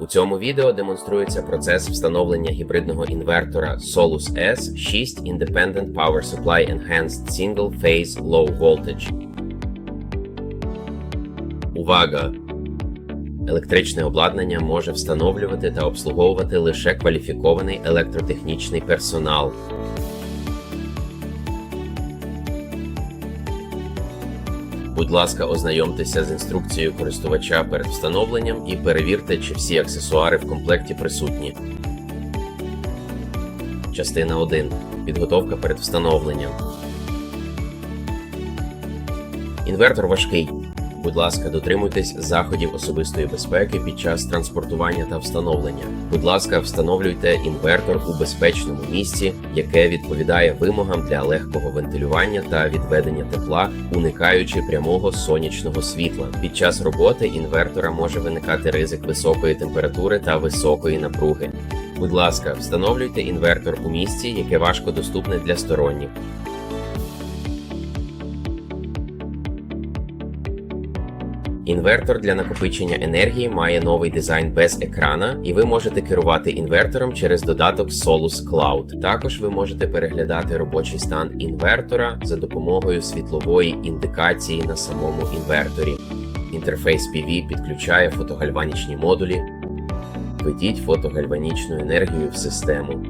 У цьому відео демонструється процес встановлення гібридного інвертора Solus S 6 Independent Power Supply Enhanced Single Phase Low Voltage. Увага! Електричне обладнання може встановлювати та обслуговувати лише кваліфікований електротехнічний персонал. Будь ласка, ознайомтеся з інструкцією користувача перед встановленням і перевірте, чи всі аксесуари в комплекті присутні. Частина 1. Підготовка перед встановленням. Інвертор важкий. Будь ласка, дотримуйтесь заходів особистої безпеки під час транспортування та встановлення. Будь ласка, встановлюйте інвертор у безпечному місці, яке відповідає вимогам для легкого вентилювання та відведення тепла, уникаючи прямого сонячного світла. Під час роботи інвертора може виникати ризик високої температури та високої напруги. Будь ласка, встановлюйте інвертор у місці, яке важко доступне для сторонніх. Інвертор для накопичення енергії має новий дизайн без екрана, і ви можете керувати інвертором через додаток Solus Cloud. Також ви можете переглядати робочий стан інвертора за допомогою світлової індикації на самому інверторі. Інтерфейс PV підключає фотогальванічні модулі. Введіть фотогальванічну енергію в систему.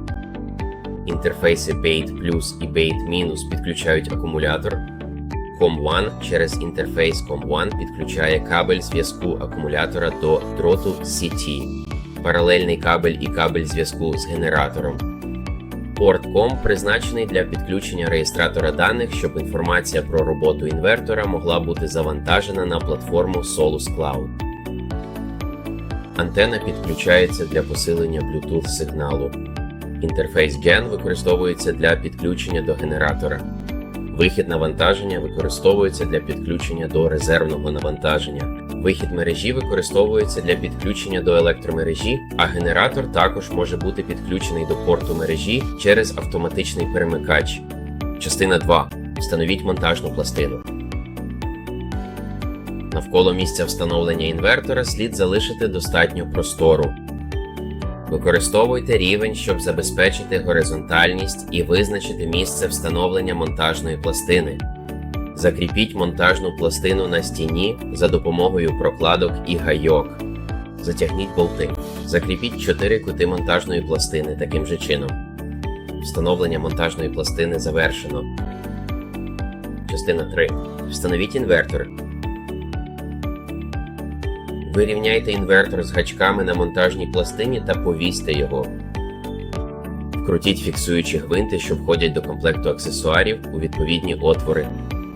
Інтерфейси Bait Plus і Bait Minus підключають акумулятор. COM1 через інтерфейс COM1 підключає кабель зв'язку акумулятора до дроту CT, паралельний кабель і кабель зв'язку з генератором. Порт COM призначений для підключення реєстратора даних, щоб інформація про роботу інвертора могла бути завантажена на платформу Solus Cloud. Антена підключається для посилення Bluetooth сигналу. Інтерфейс GEN використовується для підключення до генератора. Вихід навантаження використовується для підключення до резервного навантаження. Вихід мережі використовується для підключення до електромережі, а генератор також може бути підключений до порту мережі через автоматичний перемикач. Частина 2. Встановіть монтажну пластину. Навколо місця встановлення інвертора слід залишити достатньо простору. Використовуйте рівень, щоб забезпечити горизонтальність і визначити місце встановлення монтажної пластини. Закріпіть монтажну пластину на стіні за допомогою прокладок і гайок. Затягніть болти. Закріпіть чотири кути монтажної пластини таким же чином. Встановлення монтажної пластини завершено. Частина 3. Встановіть інвертор. Вирівняйте інвертор з гачками на монтажній пластині та повісьте його. Вкрутіть фіксуючі гвинти, що входять до комплекту аксесуарів у відповідні отвори.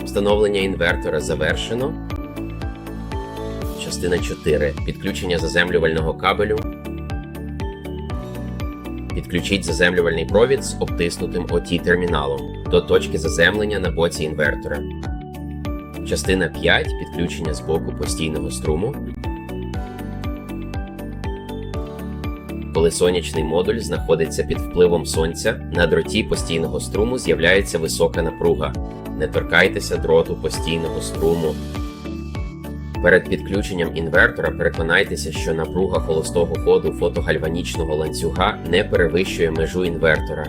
Встановлення інвертора завершено. Частина 4. Підключення заземлювального кабелю. Підключіть заземлювальний провід з обтиснутим OT терміналом до точки заземлення на боці інвертора. Частина 5. Підключення з боку постійного струму. Коли сонячний модуль знаходиться під впливом сонця, на дроті постійного струму з'являється висока напруга. Не торкайтеся дроту постійного струму. Перед підключенням інвертора переконайтеся, що напруга холостого ходу фотогальванічного ланцюга не перевищує межу інвертора.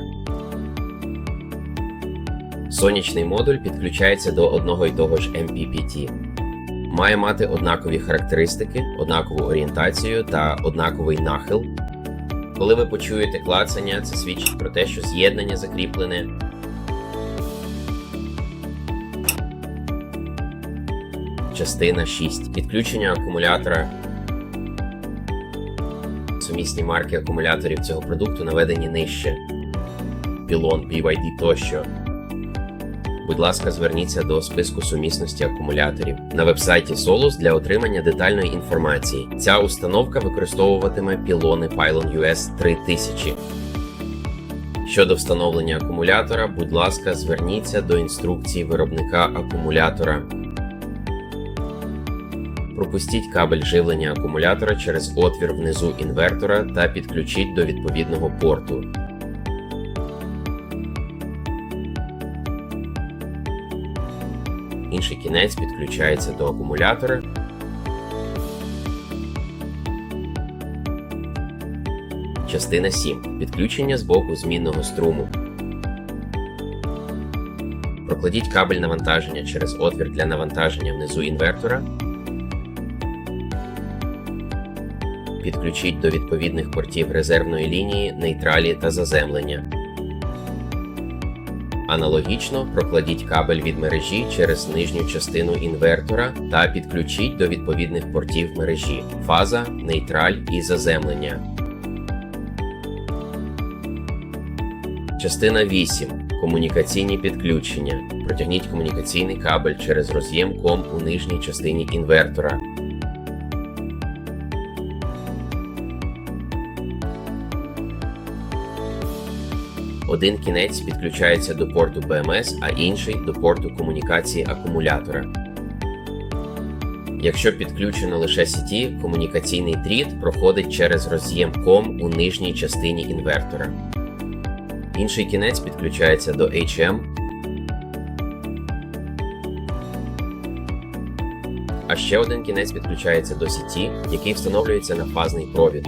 Сонячний модуль підключається до одного й того ж MPPT. Має мати однакові характеристики, однакову орієнтацію та однаковий нахил. Коли ви почуєте клацання, це свідчить про те, що з'єднання закріплене. Частина 6. Підключення акумулятора. Сумісні марки акумуляторів цього продукту наведені нижче. Пілон, BYD тощо. Будь ласка, зверніться до списку сумісності акумуляторів на вебсайті Solus для отримання детальної інформації. Ця установка використовуватиме пілони Pylon US 3000. Щодо встановлення акумулятора, будь ласка, зверніться до інструкції виробника акумулятора. Пропустіть кабель живлення акумулятора через отвір внизу інвертора та підключіть до відповідного порту. Інший кінець підключається до акумулятора. Частина 7. Підключення з боку змінного струму. Прокладіть кабель навантаження через отвір для навантаження внизу інвертора. Підключіть до відповідних портів резервної лінії, нейтралі та заземлення. Аналогічно прокладіть кабель від мережі через нижню частину інвертора та підключіть до відповідних портів мережі фаза, нейтраль і заземлення. Частина 8. Комунікаційні підключення. Протягніть комунікаційний кабель через роз'єм COM у нижній частині інвертора. Один кінець підключається до порту BMS, а інший до порту комунікації акумулятора. Якщо підключено лише сіті, комунікаційний дріт проходить через роз'єм COM у нижній частині інвертора. Інший кінець підключається до HM. А ще один кінець підключається до сіті, який встановлюється на фазний провід.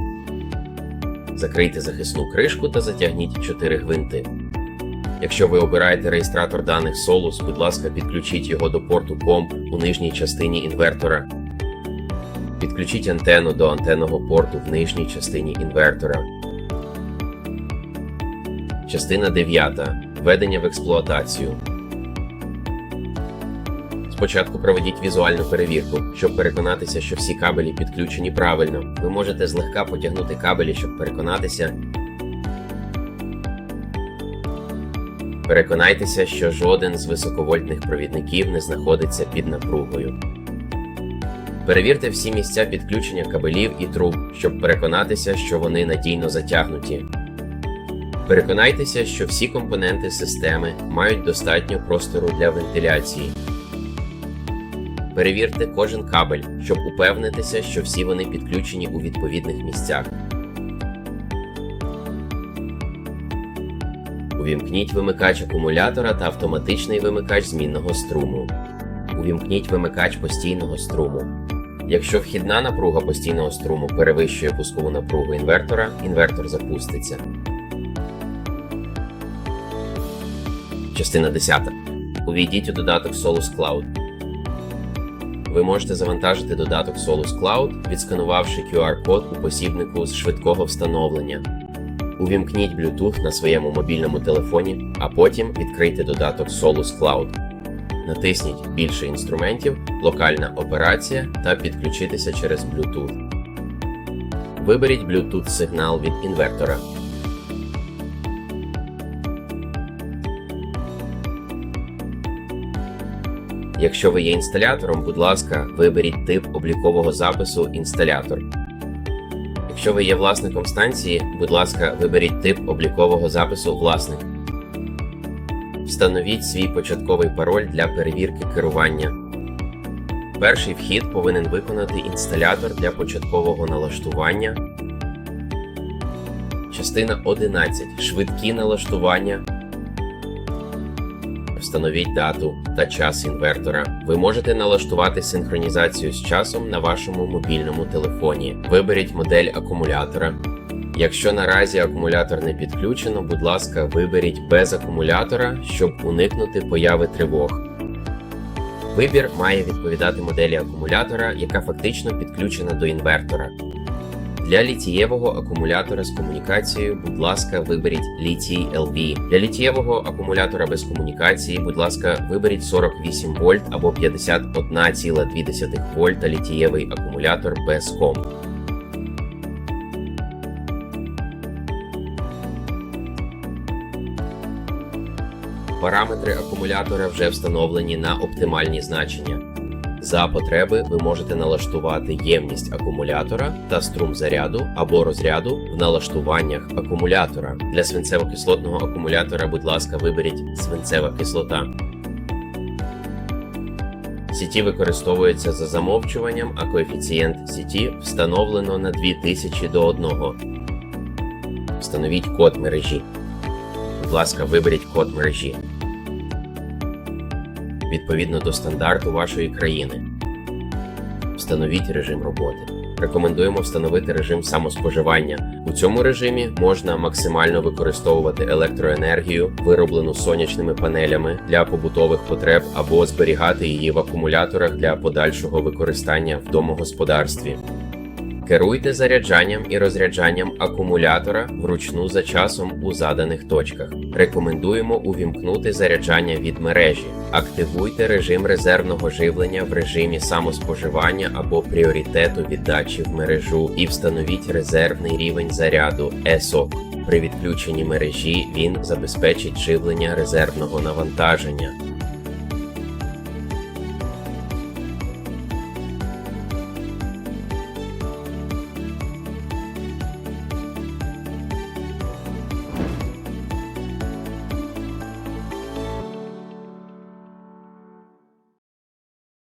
Закрийте захисну кришку та затягніть 4 гвинти. Якщо ви обираєте реєстратор даних Solus, будь ласка, підключіть його до порту COM у нижній частині інвертора. Підключіть антенну до антенного порту в нижній частині інвертора. Частина 9. Введення в експлуатацію. Спочатку проведіть візуальну перевірку, щоб переконатися, що всі кабелі підключені правильно. Ви можете злегка потягнути кабелі, щоб переконатися. Переконайтеся, що жоден з високовольтних провідників не знаходиться під напругою. Перевірте всі місця підключення кабелів і труб, щоб переконатися, що вони надійно затягнуті. Переконайтеся, що всі компоненти системи мають достатньо простору для вентиляції. Перевірте кожен кабель, щоб упевнитися, що всі вони підключені у відповідних місцях. Увімкніть вимикач акумулятора та автоматичний вимикач змінного струму. Увімкніть вимикач постійного струму. Якщо вхідна напруга постійного струму перевищує пускову напругу інвертора, інвертор запуститься. Частина 10. Увійдіть у додаток Solus Cloud. Ви можете завантажити додаток Solus Cloud, відсканувавши QR-код у посібнику з швидкого встановлення. Увімкніть Bluetooth на своєму мобільному телефоні, а потім відкрийте додаток Solus Cloud. Натисніть Більше інструментів, локальна операція та підключитися через Bluetooth. Виберіть Bluetooth сигнал від інвертора. Якщо ви є інсталятором, будь ласка, виберіть тип облікового запису інсталятор. Якщо ви є власником станції, будь ласка, виберіть тип облікового запису власник. Встановіть свій початковий пароль для перевірки керування. Перший вхід повинен виконати інсталятор для початкового налаштування. Частина 11. Швидкі налаштування. Встановіть дату та час інвертора. Ви можете налаштувати синхронізацію з часом на вашому мобільному телефоні. Виберіть модель акумулятора. Якщо наразі акумулятор не підключено, будь ласка, виберіть без акумулятора, щоб уникнути появи тривог. Вибір має відповідати моделі акумулятора, яка фактично підключена до інвертора. Для літієвого акумулятора з комунікацією, будь ласка, виберіть літій LV. Для літієвого акумулятора без комунікації, будь ласка, виберіть 48 вольт або 51,2 вольта літієвий акумулятор без ком. Параметри акумулятора вже встановлені на оптимальні значення. За потреби ви можете налаштувати ємність акумулятора та струм заряду або розряду в налаштуваннях акумулятора. Для свинцево-кислотного акумулятора, будь ласка, виберіть свинцева кислота. Сіті використовується за замовчуванням, а коефіцієнт сіті встановлено на 2000 до 1. Встановіть код мережі. Будь ласка, виберіть код мережі відповідно до стандарту вашої країни. Встановіть режим роботи. Рекомендуємо встановити режим самоспоживання. У цьому режимі можна максимально використовувати електроенергію, вироблену сонячними панелями для побутових потреб або зберігати її в акумуляторах для подальшого використання в домогосподарстві. Керуйте заряджанням і розряджанням акумулятора вручну за часом у заданих точках. Рекомендуємо увімкнути заряджання від мережі. Активуйте режим резервного живлення в режимі самоспоживання або пріоритету віддачі в мережу і встановіть резервний рівень заряду ESOC. При відключенні мережі він забезпечить живлення резервного навантаження.